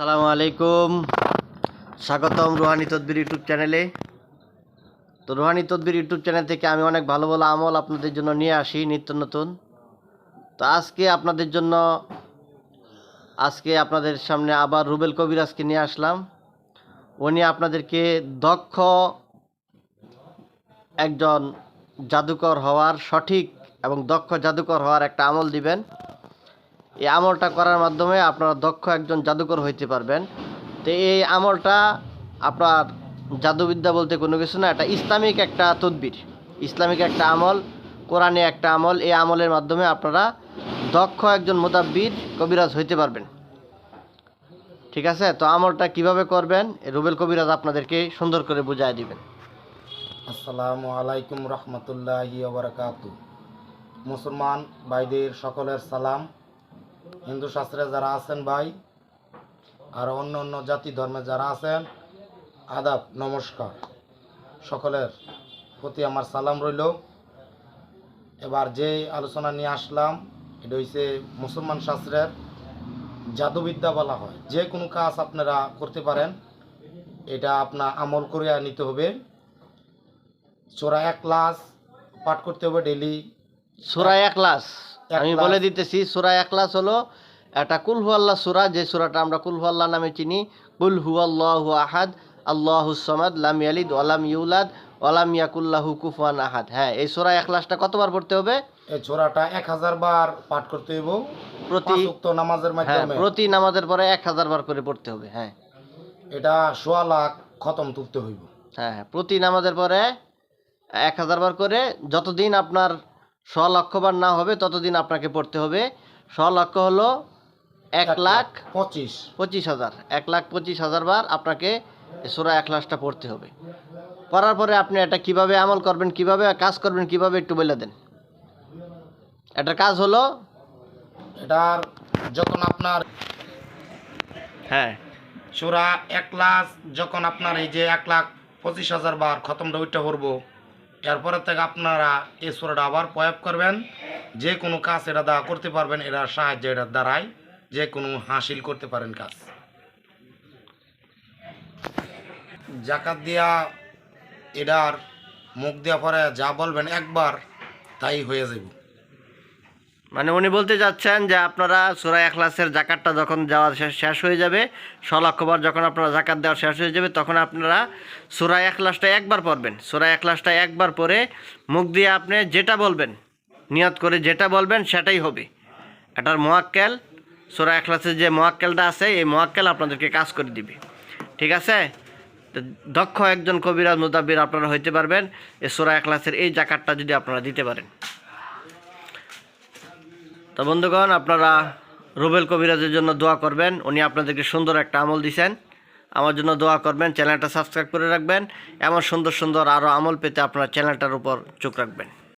সালামু আলাইকুম। স্বাগতম রুহানি তদবির ইউটিউব চ্যানেলে। তো রুহানি তদবির ইউটিউব চ্যানেল থেকে আমি অনেক ভালো ভালো আমল আপনাদের জন্য নিয়ে আসি, নিত্য নতুন। তো আজকে আপনাদের জন্য, আজকে আপনাদের সামনে আবার রুবেল কবিরাজকে নিয়ে আসলাম। উনি আপনাদেরকে দক্ষ একজন জাদুকর হওয়ার সঠিক এবং দক্ষ জাদুকর হওয়ার একটা আমল দিবেন। এই আমলটা করার মাধ্যমে আপনারা দক্ষ একজন জাদুকর হইতে পারবেন। তো এই আমলটা আপনার জাদুবিদ্যা বলতে কোনো কিছু না, এটা ইসলামিক একটা তদবির, ইসলামিক একটা আমল, কোরআনে একটা আমল। এই আমলের মাধ্যমে আপনারা দক্ষ একজন মোতাব্বির কবিরাজ হইতে পারবেন। ঠিক আছে? তো আমলটা কীভাবে করবেন? রুবেল কবিরাজ আপনাদেরকে সুন্দর করে বুঝাই দিবেন। আসসালামু আলাইকুম রহমতুল্লাহি ওবরাকাতু মুসলমান ভাইদের সকলের সালাম। হিন্দু শাস্ত্রে যারা আছেন ভাই, আর অন্য অন্য জাতি ধর্মে যারা আছেন, আদাব, নমস্কার। সকলের প্রতি আমার সালাম রইল। এবার যে আলোচনা নিয়ে আসলাম, এটা হইছে মুসলমান শাস্ত্রের জাদুবিদ্যা বলা হয়। যে কোনো কাজ আপনারা করতে পারেন, এটা আপনার আমল করে নিতে হবে। চোরা এক ক্লাস পাঠ করতে হবে ডেলি সুরা একলাস আমি বলে দিতেছি সুরা একলাস হলো একটা কুল হু আল্লাহ সুরা যে সুরাটা আমরা কুল হু আল্লাহ নামে চিনি। কুলহু আল্লাহ আহাদ আল্লাহ সমাদ লাম ইয়ালিদ ওয়ালাম ইউলাদ ওয়ালাম ইয়াকুল্লাহু কুফুয়ান আহাদ। হ্যাঁ এই সুরা একলাসটা কতবার পড়তে হবে? এই ছোরাটা এক হাজার বার পাঠ করতে হইব। প্রতি নামাজের হ্যাঁ মাধ্যমে। প্রতি নামাজের পরে এক হাজার বার করে পড়তে হবে হ্যাঁ। এটা সোয়া লাখ খতম তুলতে হইব। হ্যাঁ হ্যাঁ, প্রতি নামাজের পরে এক হাজার বার করে যতদিন আপনার ছ লক্ষ বার না হবে ততদিন আপনাকে পড়তে হবে। ছ লক্ষ হলো এক লাখ পঁচিশ। পঁচিশ হাজার। এক লাখ পঁচিশ হাজার বার আপনাকে সোরা এক লাখটা পড়তে হবে। পড়ার পরে আপনি এটা কীভাবে আমল করবেন কীভাবে কাজ করবেন কীভাবে একটু বলে দেন। এটার কাজ হলো এটার যখন আপনার হ্যাঁ। সোরা এক লাখ যখন আপনার এই যে এক লাখ পঁচিশ হাজার বার খতমটা ওইটা করব এরপরে থেকে আপনারা এই সুরাটা আবার প্রয়োগ করবেন। যে কোনো কাজ এটা দা করতে পারবেন এটার সাহায্য এটার দ্বারাই যে কোনো হাসিল করতে পারেন কাজ। জাকাত দিয়া এটার মুখ দেওয়া পরে যা বলবেন একবার তাই হয়ে যাবে মানে উনি বলতে যাচ্ছেন যে আপনারা সুরা এখলাসের জাকাতটা যখন যাওয়া শেষ- হয়ে যাবে ছ লক্ষবার যখন আপনারা জাকাত দেওয়া শেষ হয়ে যাবে, তখন আপনারা সুরা এখলাসটা একবার পড়বেন। সুরা এখলাসটা একবার পরে মুখ দিয়ে আপনি যেটা বলবেন, নিয়ত করে যেটা বলবেন সেটাই হবে। এটার মোয়াক্কেল, সুরা এখলাসের যে মোয়াক্কেলটা আছে, এই মোয়াক্কেল আপনাদেরকে কাজ করে দিবে। ঠিক আছে? দক্ষ একজন কবিরাজ মোতাবির আপনারা হইতে পারবেন, এই সুরা এখলাসের এই জাকাতটা যদি আপনারা দিতে পারেন। তো বন্ধুগণ, আপনারা রুবেল কবিরাজের জন্য দোয়া করবেন। উনি আপনাদেরকে সুন্দর একটা আমল দিছেন। আমার জন্য দোয়া করবেন, চ্যানেলটা সাবস্ক্রাইব করে রাখবেন। এমন সুন্দর সুন্দর আরও আমল পেতে আপনার চ্যানেলটার উপর চোখ রাখবেন।